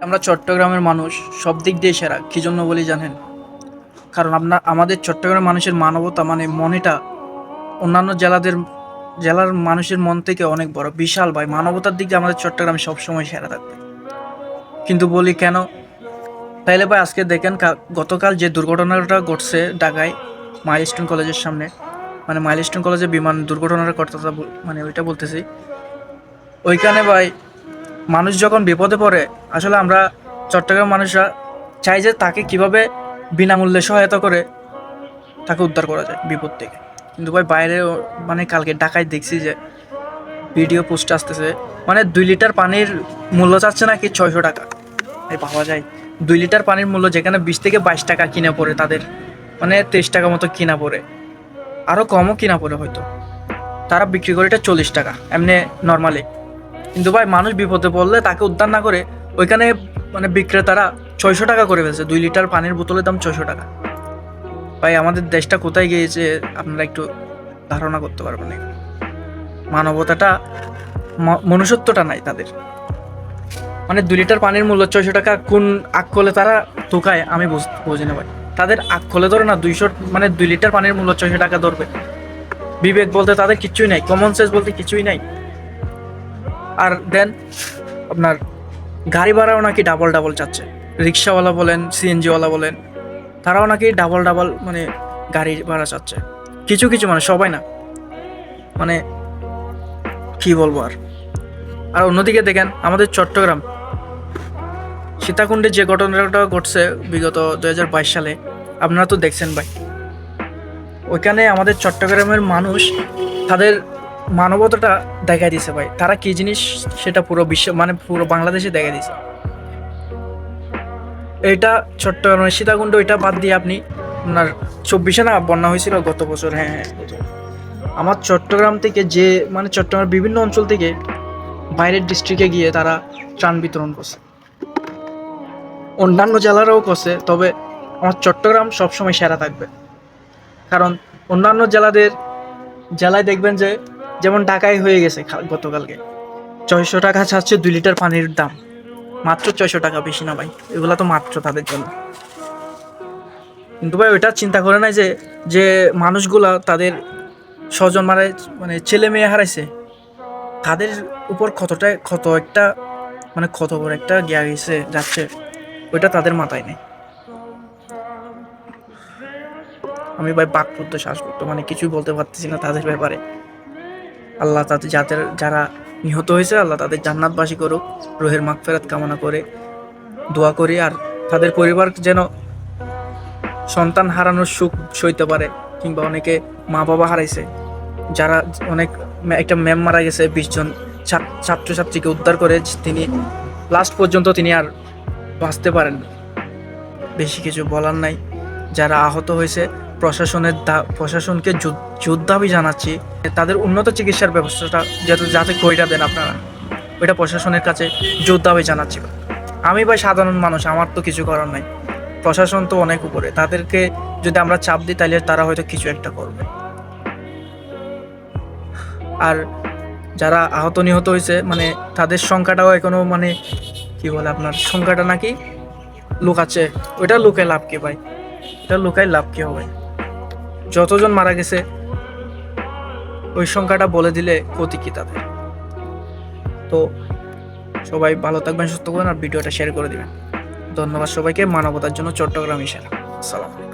আমরা চট্টগ্রামের মানুষ, সব দিক দিয়ে সেরা, কী জন্য বলি জানেন? কারণ আপনার আমাদের চট্টগ্রামের মানুষের মানবতা মানে মনেটা অন্যান্য জেলাদের জেলার মানুষের মন থেকে অনেক বড়, বিশাল ভাই। মানবতার দিক দিয়ে আমাদের চট্টগ্রামে সবসময় সেরা থাকবে। কিন্তু বলি কেন? তাইলে ভাই আজকে দেখেন গতকাল যে দুর্ঘটনাটা ঘটছে ঢাকায়, মাইলস্টোন কলেজের সামনে মানে মাইলস্টোন কলেজে বিমান দুর্ঘটনার বল- মানে ওইটা বলতেছি। ওইখানে ভাই মানুষ যখন বিপদে পড়ে, আসলে আমরা চট্টগ্রাম মানুষরা চাই যে তাকে কীভাবে বিনামূল্যে সহায়তা করে তাকে উদ্ধার করা যায় বিপদ থেকে। কিন্তু ভাই বাইরে মানে কালকে ঢাকায় দেখছি যে ভিডিও পোস্ট আসতেছে মানে দুই লিটার পানির মূল্য চাচ্ছে নাকি ছয়শো টাকা। এই পাওয়া যায়। দুই লিটার পানির মূল্য যেখানে বিশ থেকে বাইশ টাকা কিনা পড়ে, তাদের মানে তেইশ টাকা মতো কিনা পড়ে। আরও কমও কিনা পড়ে হয়তো। তারা বিক্রি করে এটা চল্লিশ টাকা, এমনি নর্মালি কিন্তু ভাই মানুষ বিপদে পড়লে তাকে উদ্ধার না করে ওইখানে মানে বিক্রেতারা ছয়শো টাকা করে ফেলছে। দুই লিটার পানির বোতলের দাম ছয়শো টাকা। ভাই, আমাদের দেশটা কোথায় গিয়েছে আপনারা একটু ধারণা করতে পারবেন মানবতাটা মনুষ্যত্বটা নাই তাদের। মানে দুই লিটার পানির মূল্য ছয়শো টাকা কোন আগ করলে তারা তোকায় আমি বুঝ- না ভাই। তাদের আগ করলে ধরে না দুইশো মানে দুই লিটার পানির মূল্য ছয়শো টাকা ধরবে। বিবেক বলতে তাদের কিছুই নাই কমন সেন্স বলতে কিছুই নাই। আর দেন আপনার গাড়ি ভাড়াও নাকি ডাবল ডাবল চাচ্ছে। রিক্সাওয়ালা বলেন সিএনজিওয়ালা বলেন, তারাও নাকি ডাবল ডাবল মানে গাড়ি ভাড়া চাচ্ছে। কিছু কিছু মানে সবাই না। মানে কি বলব আর। আর অন্যদিকে দেখেন, আমাদের চট্টগ্রাম। সীতাকুণ্ডে যে ঘটনাটা ঘটছে বিগত দু হাজার বাইশ সালে, আপনারা তো দেখছেন ভাই। ওইখানে আমাদের চট্টগ্রামের মানুষ তাদের মানবতাটা দেখা দিছে ভাই। তারা কি জিনিস সেটা পুরো বিশ্ব মানে পুরো বাংলাদেশে দেখা দিছে। এইটা চট্টগ্রামের সীতাকুণ্ড ওইটা বাদ দিয়ে আপনি আপনার চব্বিশে না বন্যা হয়েছিল গত বছর হ্যাঁ হ্যাঁ। আমার চট্টগ্রাম থেকে যে মানে চট্টগ্রামের বিভিন্ন অঞ্চল থেকে বাইরের ডিস্ট্রিক্টে গিয়ে তারা ত্রাণ বিতরণ করছে। অন্যান্য জেলারাও করছে, তবে আমার চট্টগ্রাম সবসময় সেরা থাকবে। কারণ অন্যান্য জেলাদের জেলায় দেখবেন যে যেমন ঢাকায় হয়ে গেছে গতকালকে। ছয়শো টাকা ছাড়ছে দুই লিটার পানির দাম। মাত্র ছয়শো টাকা বেশি না ভাই, এগুলো তো মাত্র তাদের জন্য। কিন্তু ভাই ওইটা চিন্তা করে নাই যে যে মানুষগুলা তাদের স্বজন মারায় মানে ছেলে মেয়ে হারাইছে, তাদের উপর কতটা, কত একটা মানে কত বড় একটা গিয়া গেছে যাচ্ছে, ওইটা তাদের মাথায় নেই। আমি ভাই বাক শ্বাস করতে মানে কিছুই বলতে পারতেছি না তাদের ব্যাপারে। আল্লাহ তাদের যাদের, যারা নিহত হয়েছে, আল্লাহ তাদের জান্নাতবাসী করুক, রোহের মাগফেরাত কামনা করে দোয়া করি, আর তাদের পরিবার যেন সন্তান হারানোর সুখ সইতে পারে, কিংবা অনেকে মা বাবা হারাইছে। যারা অনেক একটা ম্যাম মারা গেছে, বিশ জন ছাত্রছাত্রীকে উদ্ধার করে, তিনি লাস্ট পর্যন্ত তিনি আর বাঁচতে পারেন বেশি কিছু বলার নাই। যারা আহত হয়েছে প্রশাসনের প্রশাসনকে জোর জানাচ্ছি। তাদের উন্নত চিকিৎসার ব্যবস্থাটা যাতে যাতে কইটা দেন আপনারা, ওইটা প্রশাসনের কাছে যোদ্ধাবি জানাচ্ছি। আমি ভাই সাধারণ মানুষ, আমার তো কিছু করার নাই। প্রশাসন তো অনেক উপরে। তাদেরকে যদি আমরা চাপ দিই তাহলে তারা হয়তো কিছু একটা করবে। আর যারা আহত নিহত হয়েছে মানে তাদের সংখ্যাটাও এখনও মানে কি বলে আপনার, সংখ্যাটা নাকি লুকাচ্ছে। ওইটা লুকায় লাভ কি ভাই? এটা লুকায় লাভ কি হবে? যতজন মারা গেছে, ওই সংখ্যাটা বলে দিলে ক্ষতি কি তাদের? তো সবাই ভালো থাকবেন, সুস্থ করবেন আর ভিডিওটা শেয়ার করে দিবেন। ধন্যবাদ সবাইকে, মানবতার জন্য চট্টগ্রাম ইশারা। আসসালামু আলাইকুম।